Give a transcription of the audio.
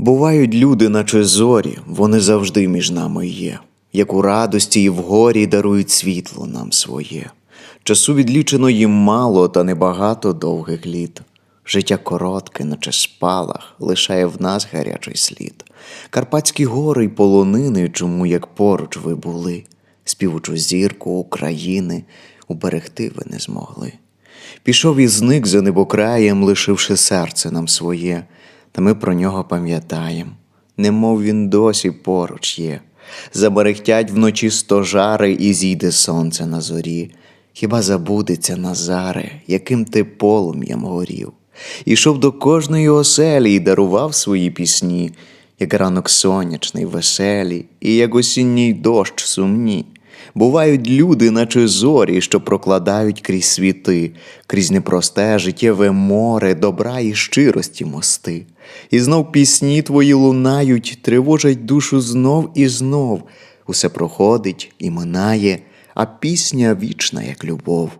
Бувають люди, наче зорі, вони завжди між нами є, як у радості і в горі дарують світло нам своє. Часу відлічено їм мало та небагато довгих літ. Життя коротке, наче спалах, лишає в нас гарячий слід. Карпатські гори й полонини, чому як поруч ви були, співучу зірку України уберегти ви не змогли. Пішов і зник за небокраєм, лишивши серце нам своє, та ми про нього пам'ятаєм, немов він досі поруч є. Заберехтять вночі стожари і зійде сонце на зорі. Хіба забудеться Назаре, яким ти полум'ям горів? Ішов до кожної оселі і дарував свої пісні, як ранок сонячний, веселі, і як осінній дощ сумні. Бувають люди, наче зорі, що прокладають крізь світи, крізь непросте життєве море, добра і щирості мости. І знов пісні твої лунають, тривожать душу знов і знов. Усе проходить і минає, а пісня вічна, як любов.